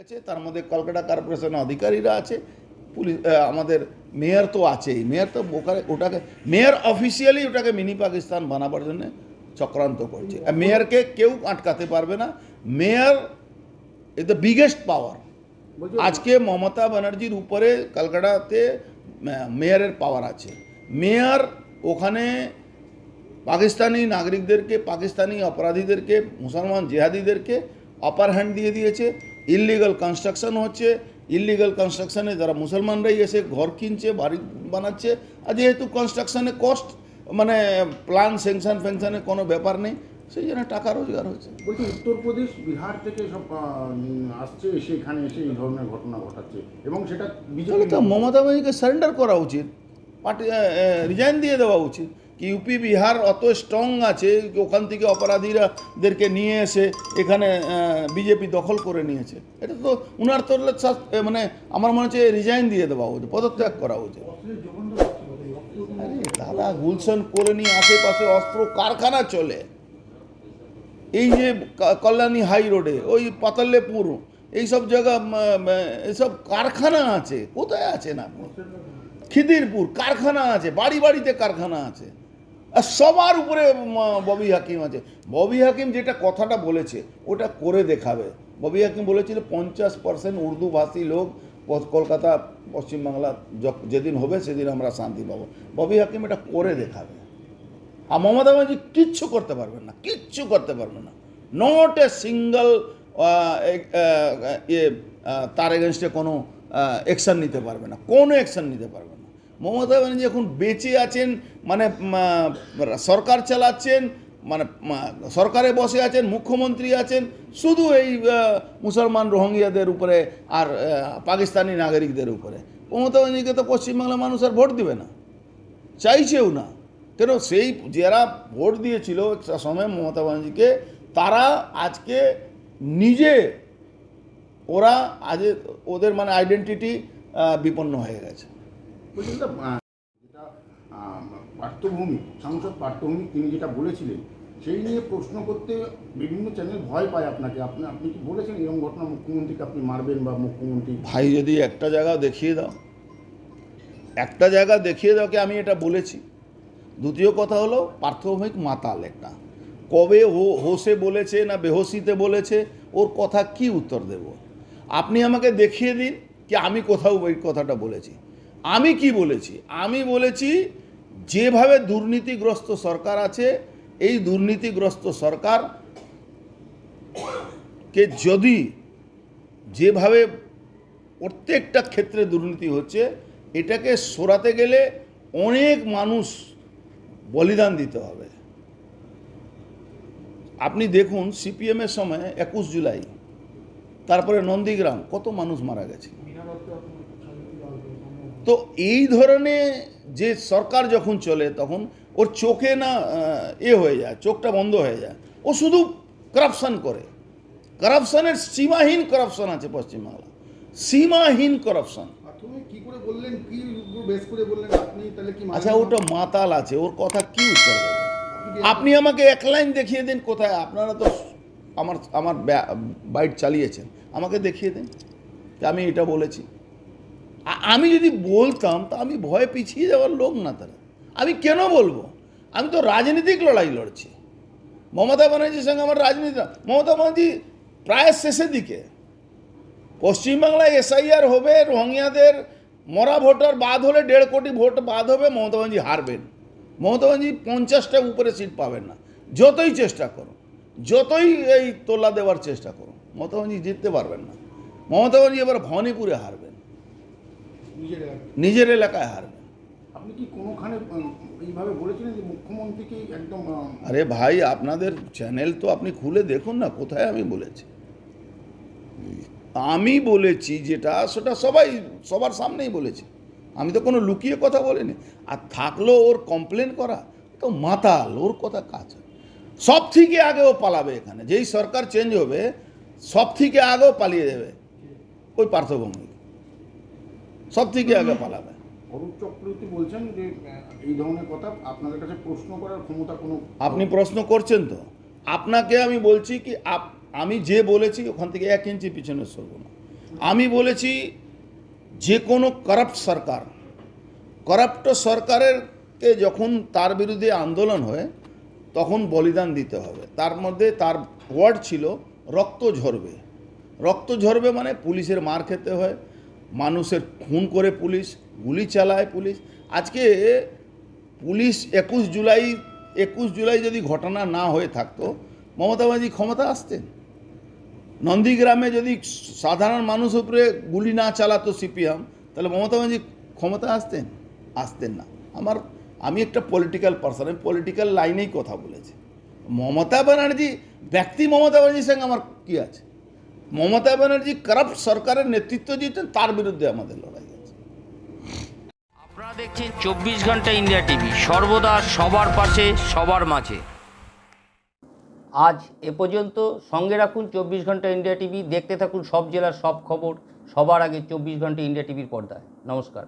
আছে তার মধ্যে কলকাতা কর্পোরেশনের অধিকারীরা আছে পুলিশ আমাদের মেয়র তো আছেই। মেয়র তো ওখানে ওটাকে মেয়র অফিসিয়ালি ওটাকে মিনি পাকিস্তান বানাবার জন্য চক্রান্ত করছে। আর মেয়রকে কেউ আটকাতে পারবে না। Mayor is the biggest power আজকে মমতা ব্যানার্জির উপরে কলকাতাতে মেয়রের পাওয়ার আছে। মেয়র ওখানে পাকিস্তানি নাগরিকদেরকে পাকিস্তানি অপরাধীদেরকে মুসলমান জেহাদিদেরকে অপার হ্যান্ড দিয়ে দিয়েছে। ইললিগাল কনস্ট্রাকশন হচ্ছে ইললিগাল কনস্ট্রাকশনে যারা মুসলমানরাই এসে ঘর কিনছে বাড়ি বানাচ্ছে আর যেহেতু কনস্ট্রাকশনে কস্ট মানে প্ল্যান স্যাংশন ফ্যাংশনের কোনো ব্যাপার নেই সেই জন্য টাকা রোজগার হচ্ছে বলছি উত্তরপ্রদেশ বিহার থেকে সব আসছে এসে এখানে এসে এই ধরনের ঘটনা ঘটাচ্ছে এবং সেটা তো মমতা ব্যানার্জিকে সারেন্ডার করা উচিত পার্টি রিজাইন দিয়ে দেওয়া উচিত। ইউপি বিহার অত স্ট্রং আছে, ওখান থেকে অপরাধীরাদেরকে নিয়ে এসে এখানে বিজেপি দখল করে নিয়েছে। এটা তো উনার তো মানে আমার মনে হচ্ছে রিজাইন দিয়ে দেওয়া উচিত, পদত্যাগ করা উচিত। দাদা, গুলশন কলোনি আশেপাশে অস্ত্র কারখানা চলে। এই যে কল্যাণী হাই রোডে, ওই পাতাল্লেপুর এইসব জায়গা এসব কারখানা আছে, কোথায় আছেন আপনি? খিদিরপুর, কারখানা আছে, বাড়ি বাড়িতে কারখানা আছে। সবার উপরে ববি হাকিম আছে। ববি হাকিম যেটা কথাটা বলেছে, ওটা করে দেখাবে। ববি হাকিম বলেছিল, পঞ্চাশ পার্সেন্ট উর্দুভাষী লোক কলকাতা, পশ্চিমবাংলা যেদিন হবে সেদিন আমরা শান্তি পাবো। ববি হাকিম এটা করে দেখাবে। আর মমতা ব্যানার্জি কিচ্ছু করতে পারবেন না, কিচ্ছু করতে পারবেন না। নট এ সিঙ্গল ইয়ে তার এগেনস্টে কোনো অ্যাকশান নিতে পারবে না, কোনো অ্যাকশান নিতে পারবে না। মমতা ব্যানার্জি এখন বেঁচে আছেন মানে সরকার চালাচ্ছেন মানে সরকারে বসে আছেন, মুখ্যমন্ত্রী আছেন, শুধু এই মুসলমান রোহিঙ্গিয়াদের উপরে আর পাকিস্তানি নাগরিকদের উপরে। মমতা ব্যানার্জিকে তো পশ্চিমবাংলার মানুষ আর ভোট দিবে না, চাইছেও না। কেন সেই যারা ভোট দিয়েছিল সময় মমতা ব্যানার্জিকে, তারা আজকে নিজে ওরা আজ ওদের মানে আইডেন্টিটি বিপন্ন হয়ে গেছে। আহ, যেটা পার্থভূমি সাংসদ পার্থভূমি তিনি যেটা বলেছিলেন সেই নিয়ে প্রশ্ন করতে বিভিন্ন চ্যানেল ভয় পায় আপনাকে। আপনি আপনি কি বলেছেন এরকম ঘটনা মুখ্যমন্ত্রীকে আপনি মারবেন বা মুখ্যমন্ত্রী? ভাই যদি একটা জায়গা দেখিয়ে দাও একটা জায়গা দেখিয়ে দাও কি আমি এটা বলেছি? দ্বিতীয় কথা হলো পার্থভৌমিক মাতাল একটা। কবে হো হোসে বলেছে না বেহসিতে বলেছে ওর কথা কি উত্তর দেব? আপনি আমাকে দেখিয়ে দিন কি আমি কোথাও ওই কথাটা বলেছি। আমি কি বলেছি? আমি বলেছি যেভাবে দুর্নীতিগ্রস্ত সরকার আছে, এই দুর্নীতিগ্রস্ত সরকার কে যদি যেভাবে প্রত্যেকটা ক্ষেত্রে দুর্নীতি হচ্ছে, এটাকে সরাতে গেলে অনেক মানুষ বলিদান দিতে হবে। আপনি দেখুন সিপিএমের সময় একুশ জুলাই, তারপরে নন্দীগ্রাম, কত মানুষ মারা গেছে? তো এই ধরনের যে সরকার যখন চলে তখন ওর চোখে না এ হয়ে যায় চোখটা বন্ধ হয়ে যায়। ও শুধু করাপশন করে। করাপশনের সীমাহীন করাপশন আছে পশ্চিমবাংলা সীমাহীন করাপশন আচ্ছা ওটা মাতাল আছে ওর কথা কি উত্তর আপনি আমাকে এক লাইন দেখিয়ে দিন কোথায় আপনারা তো আমার আমার বাইট চালিয়েছেন। আমাকে দেখিয়ে দিন আমি এটা বলেছি। আমি যদি বলতাম, তা আমি ভয়ে পিছিয়ে যাওয়ার লোক না তারা। আমি কেন বলব? আমি তো রাজনীতিক লড়াই লড়ছি। মমতা ব্যানার্জির সঙ্গে আমার রাজনীতি। মমতা ব্যানার্জি প্রায় শেষের দিকে। পশ্চিমবাংলায় এসআইআর হবে, রোহিঙ্গাদের মরা ভোটার বাদ হলে দেড় কোটি ভোট বাদ হবে, মমতা ব্যানার্জি হারবেন। মমতা ব্যানার্জি পঞ্চাশটা উপরে সিট পাবেন না। যতই চেষ্টা করো যতই এই তোলা দেওয়ার চেষ্টা করো মমতা ব্যানার্জি জিততে পারবেন না। মমতা ব্যানার্জি এবার ভবানীপুরে হারবেন। নিজের এলাকায়? হারবেন আপনি কি কোনোখানে এইভাবে বলেছিলেন যে মুখ্যমন্ত্রীকে একদম আরে ভাই আপনাদের চ্যানেল তো আপনি খুলে দেখুন না কোথায় আমি বলেছি? আমি বলেছি যেটা সেটা সবাই সবার সামনেই বলেছি। আমি তো কোনো লুকিয়ে কথা বলিনি। আর থাকল ওর কমপ্লেন করা তো মাতাল ওর কথা কাজ সব থেকে আগে ও পালাবে এখানে। যেই সরকার চেঞ্জ হবে সব থেকে আগেও পালিয়ে যাবে ওই পার্থভূমি সব থেকে আগে পালাবে। অরূপ চক্রবর্তী বলছেন যে এই ধরনের কথা আপনাদের কাছে প্রশ্ন করার ক্ষমতা কোনো আপনি প্রশ্ন করছেন তো? আপনাকে আমি বলছি কি আপ আমি যে বলেছি ওখান থেকে এক ইঞ্চি পিছনে সরব না। আমি বলেছি যে কোনো কারাপ্ট সরকার করাপ্ট সরকারের কে যখন তার বিরুদ্ধে আন্দোলন হয় তখন বলিদান দিতে হবে। তার মধ্যে তার ওয়ার্ড ছিল রক্ত ঝরবে। রক্ত ঝরবে মানে পুলিশের মার খেতে হয় মানুষের খুন করে পুলিশ, গুলি চালায় পুলিশ। আজকে পুলিশ একুশ জুলাই একুশ জুলাই যদি ঘটনা না হয়ে থাকতো, মমতা ব্যানার্জি ক্ষমতা আসতেন। নন্দীগ্রামে যদি সাধারণ মানুষ উপরে গুলি না চালাতো সিপিএম, তাহলে মমতা ব্যানার্জি ক্ষমতা আসতেন? আসতেন না। আমার, আমি একটা পলিটিক্যাল পার্সন আমি পলিটিক্যাল লাইনেই কথা বলেছি। মমতা ব্যানার্জি, ব্যক্তি মমতা ব্যানার্জির সঙ্গে আমার কী আছে? মমতা ব্যানার্জি করাপ্ট সরকারের নেতৃত্ব দিয়েছেন তার বিরুদ্ধে আমাদের লড়াই আছে। আপনারা দেখছেন চব্বিশ ঘণ্টা ইন্ডিয়া টিভি সর্বদা সবার পাশে সবার মাঝে। আজ এ পর্যন্ত সঙ্গে রাখুন চব্বিশ ঘণ্টা ইন্ডিয়া টিভি দেখতে থাকুন সব জেলার সব খবর সবার আগে চব্বিশ ঘণ্টা ইন্ডিয়া টিভির পর্দায়। নমস্কার।